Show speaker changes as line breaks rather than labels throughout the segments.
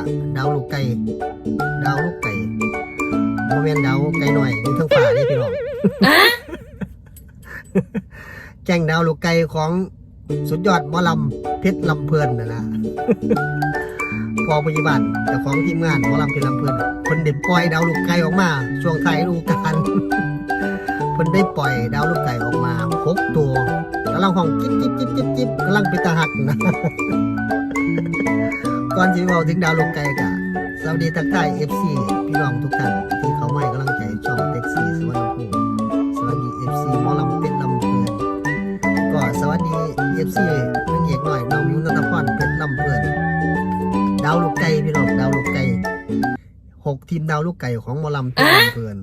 กดาวลูกไก่โมเมนดาวไก่หน่อยอยู่เทั้งฝ่านี่พี่น้องแจ้งดาวลูกไก่ของสุดยอดหมอลำเพชรลำเพลินนะนะพอปัจจุบันเจ้าของทีมงานหมอลำเพชรลำเพลินคนเด็ดปล่อยดาวลูกไก่ออกมา ช่วงท้ายฤดูกาลเพิ่นได้ปล่อยดาวลูกไก่ออกมาหกตัวกำลังห้องจิ๊บจิ๊บจิ๊บจิ๊บจิ๊บกำลังเป็นตาหักนะ ก่อนที่เราถึงดาวลูกไก่กะสวัสดีทักทายเอฟซีพี่น้องทุกท่านที่เขาไม่กำลังใจช่องเท็กซี่สวรรณภูมิสวัสดีเอฟซีหมอลำเป็นลำเพลินก็สวัสดีเอฟซีนางเอกหน่อยน้องมิวนัทพรเพชรลำเพลินดาวลูกไก่พี่น้องดาวลูกไก่หกทีมดาวลูกไก่ของหมอลำเพชรลำเพลิน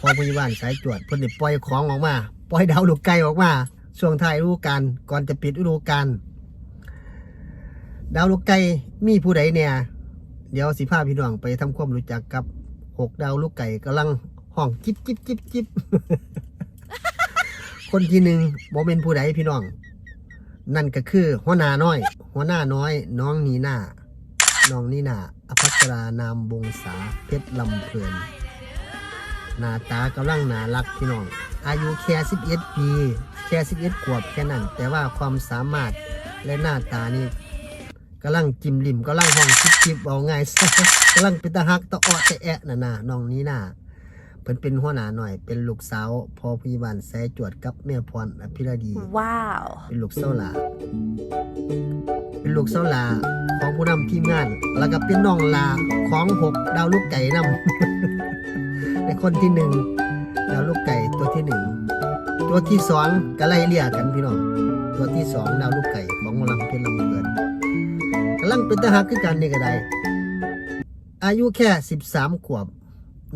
พอพยาบาลสายตรวจเพิ่นได้ปล่อยของออกมา ปล่อยดาวลูกไก่ออกมาช่วงท้ายฤดูกาลก่อนจะปิดฤดูกาล ดาวลูกไก่มีผู้ใดเนี่ยเดี๋ยวสิพาพี่น้องไปทำความรู้จักกับหกดาวลูกไก่กำลังห้องจิบจิบจิบจิบคนที่หนึ่งโมเป็นผู้ใดพี่น้อง นั่นก็คือหัวหน้าน้อย หัวหน้าน้อย น้องนีน่าน้องนีน่าอภัสรานามบงษาเพชรลำเพลินหน้าตากำลังน่ารักพี่น้อง อายุแค่11ปี แค่11ขวบแค่นั้น แต่ว่าความสามารถและหน้าตานี่ กำลังจิ้มลิมกำลังห้องจิบจิบเอาง่ายกำลังเป็นตาฮักตะอ้อตะแอะน่ะนะน้องนี้น่ะเพิ่นเป็นหัวหน้าหน่อย เป็นลูกสาวพอพยาบาลแสจวดกับแม่พรอภิรดี
Wow.
เป็นลูกเส้าหลาเป็นลูกเส้าหลาของผู้นำทีมงาน แล้วก็เป็นน้องลาของหกดาวลูกไก่นำในคนที่หนึ่งดาวลูกไก่ตัวที่หนึ่งตัวที่สองก็ไล่เลี่ยกันพี่น้องตัวที่สองดาวลูกไก่ของหมอลำเพชรลำเพ ลังเป็นทหารคือกันนี่ก็ได้ อายุแค่สิบสามขวบ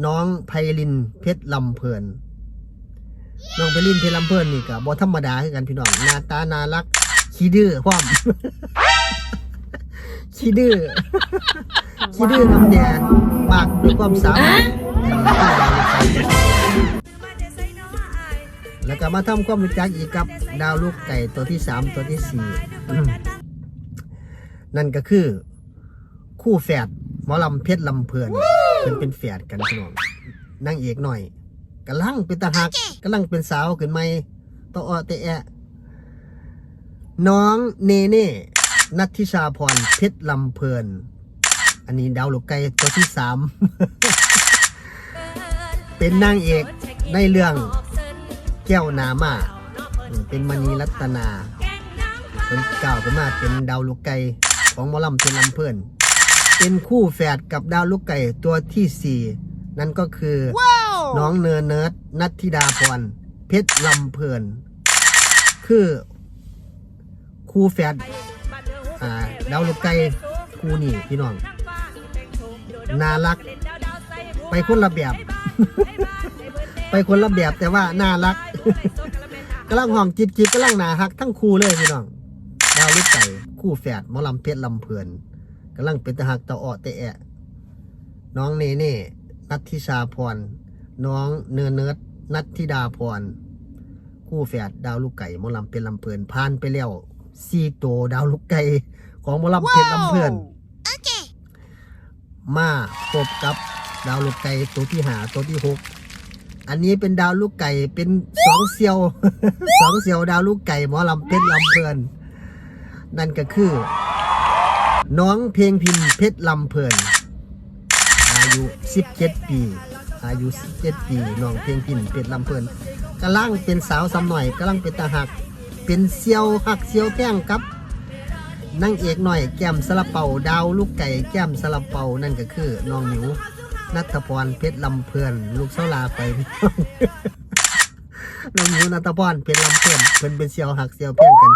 น้องไพลินเพชรลำเพลิน น้องไพลินเพชรลำเพลินนี่ก็บ่ธรรมดาคือกันพี่น้องหน้าตาน่ารักขี้ดื้อพร้อมขี้ดื้อขี้ดื้อน้ำแดงมากด้วยความสามารถแล้วก็มาทำความรู้จักอีกกับดาวลูกไก่ตัวที่สามตัวที่สี่ นั่นก็คือ คู่แฝดหมอลำเพชรลำเพลินเป็นเป็นแฝดกันพี่น้องนางเอกหน่อยกำลังเป็นตาหักกำลังเป็นสาวขึ้นไหมตออเตะแอะน้องเนเน่นัทธิชาพรเพชรลำเพลิน อันนี้ดาวลูกไก่ตัวที่สามเป็นนางเอกในเรื่องแก้วนามาอืมเป็นมณีรัตนาเป็นเก่าวขึ้นมาเป็นดาวลูกไก่ ของหมอลำเป็นลำเพลินเป็นคู่แฝดกับดาวลูกไก่ตัวที่สี่นั่นก็คือน้องเนิร์เนิร์ดนัทธิดาพรเพชรลำเพลิน คือคู่แฝดอ่าดาวลูกไก่คู่นี่พี่น้องน่ารัก ไปคนละแบบ ไปคนละแบบแต่ว่าน่ารักกำลังห้องจิบจิบกำลังหนาฮักทั้งคู่เลยพี่น้อง ดาวลูกไก่คู่แฝดหมอลำเพชรลำเพลินกำลังเป็นตะหักตะอ้อตะแอะน้องเนเน่นัทธิชาพร น้องเนื้อเนิร์ดนัทธิดาพร คู่แฝดดาวลูกไก่หมอลำเป็นลำเพลินผ่านไปแล้วสี่ตัวดาวลูกไก่ของหมอลำเพชรลำเพลินมาพบกับดาวลูกไก่ตัวที่หาตัวที่หกอันนี้เป็นดาวลูกไก่เป็นสองเซียวสองเซียวดาวลูกไก่หมอลำเพชรลำเพลิน นั่นก็คือ น้องเพลงพิมพ์เพชรลำเพลิน อายุ 17 ปี อายุ 17 ปีน้องเพลงพิมพ์เพชรลำเพลินกำลังเป็นสาวสำหน่อยกำลังเป็นตาหัก เป็นเซียวหักเซียวแป้งครับนางเอกหน่อยแก้มสลับเป่าดาวลูกไก่แก้มสลับเป่านั่นก็คือน้องหมิวนัทพรเพชรลำเพลินลูกเสาลาไป น้องหมิวนัทพรเพชรลำเพลินเพิ่นเป็นเซียวหักเซียวแพงกัน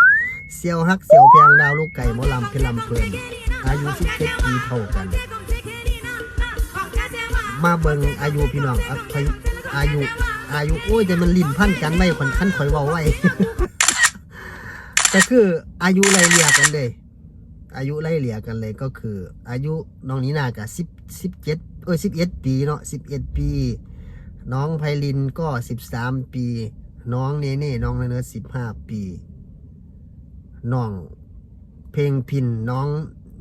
เซียวหักเซียวแพงดาวลูกไก่หมอลำเพชรลำเพลินอายุ17ปีเท่ากัน มาเบิ่งอายุพี่น้องอะพยอายุอายุโอ้ยแต่มันลิ้นพันกันไว้คนขั้นข่อยเว้าไว้ก็คืออายุไล่เลี่ยกันเลย อายุไล่เลี่ยกันเลยก็คือ อายุน้องนีนากับสิบสิบเจ็ดเออสิบเอ็ดปีเนาะสิบเอ็ดปี น้องไพลินก็สิบสามปี น้องเนเน่น้องเนื้อสิบห้าปี น้อง เพลงพินน้อง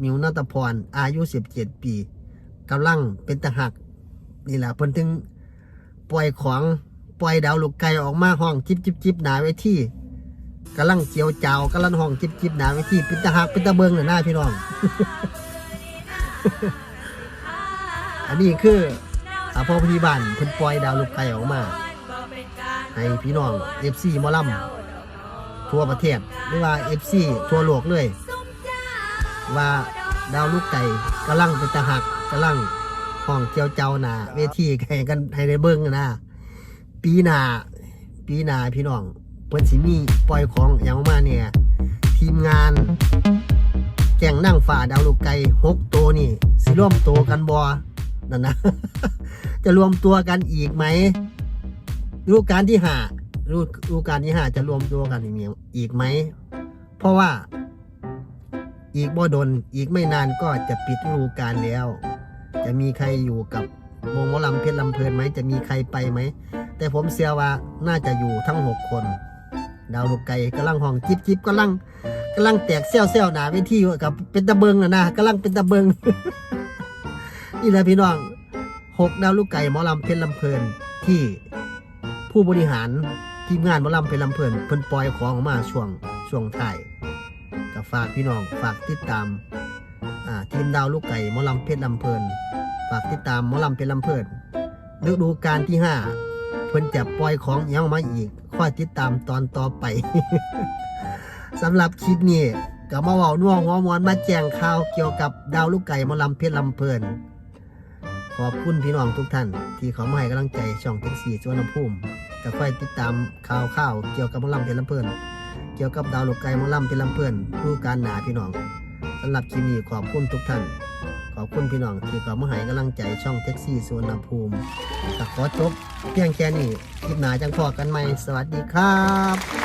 มิวนัตพร อายุสิบเจ็ดปีกำลังเป็นตะหัก นี่แหละเพิ่นถึงปล่อยของปล่อยดาวลูกไก่ออกมาห้องจิบจิบจิบหนาไว้ที่กำลังเจียวเจ้ากำลังห้องจิบจิบหนาไว้ที่เป็นตะหักเป็นตะเบิงน่ะหน้าพี่น้อง อันนี้คืออาพ่อพยาบาลเพิ่นปล่อยดาวลูกไก่ออกมา ให้พี่น้อง FC หมอลำทั่วประเทศหรือว่า FC ทั่วโลกเลย ว่าดาวลูกไก่กำลังเป็นตะหักกำลังห้องเจียวเจ้าหนาเวทีให้กันให้ได้เบิ้งนะปีหนาปีหนาพี่น้องเพิ่นสิมีปล่อยของอย่างออกมาเนี่ยทีมงานแก่งนั่งฝ่าดาวลูกไก่หกตัวนี่ สิร่วมตัวกันบอนั่นนะ จะรวมตัวกันอีกไหม ฤดูการที่ห้าฤดูฤดูการที่ห้าจะรวมตัวกันอีกไหมอีกไหม เพราะว่า อีกบ่ดนอีกไม่นานก็จะปิดฤดูกาลแล้ว จะมีใครอยู่กับวงหมอลำเพชรลำเพลินไหมจะมีใครไปไหม แต่ผมเชื่อว่าน่าจะอยู่ทั้งหกคน ดาวลูกไก่กำลังห้องจิบจิบกำลังกำลังแตกเซี่ยวเซี่ยวหนาเวทีอยู่กับเป็นตะเบิงนะนะกำลังเป็นตะเบิงนี่แหละพี่น้องหกดาวลูกไก่หมอลำเพชรลำเพลินที่ ผู้บริหารทีมงานหมอลำเพชรลำเพลินเพิ่นปล่อยของออกมาช่วงช่วงท้ายก็ฝากพี่น้องฝากติดตามอ่าทีมดาวลูกไก่มอลำเพชรลำเพลินฝากติดตามมอลำเพชรลำเพลินฤดูกาลที่ห้าเพิ่นจะปล่อยของยังออกมาอีกคอยติดตามตอนต่อไปสำหรับคลิปนี้ก็มาเว้าน่วงหัวมวนมาแจ้งข่าวเกี่ยวกับดาวลูกไก่มอลำเพชรลำเพลินขอบคุณพี่น้องทุกท่าน ที่เขามาให้กำลังใจช่องแท็กซี่สวนภูมิ ก็ค่อยติดตามข่าวข่าวเกี่ยวกับมอลำเพชรลำเพลินเกี่ยวกับดาวลูกไกลมอลำเป็นลำเพื่อนผู้การหนาพี่น้องสำหรับคลิปนี้ขอบคุณทุกท่าน ขอบคุณพี่น้องที่กับมาให้กำลังใจช่องแท็กซี่สวนภูมิขอจบเพียงแค่นี้คลิปหนาจังพอกันไหมสวัสดีครับ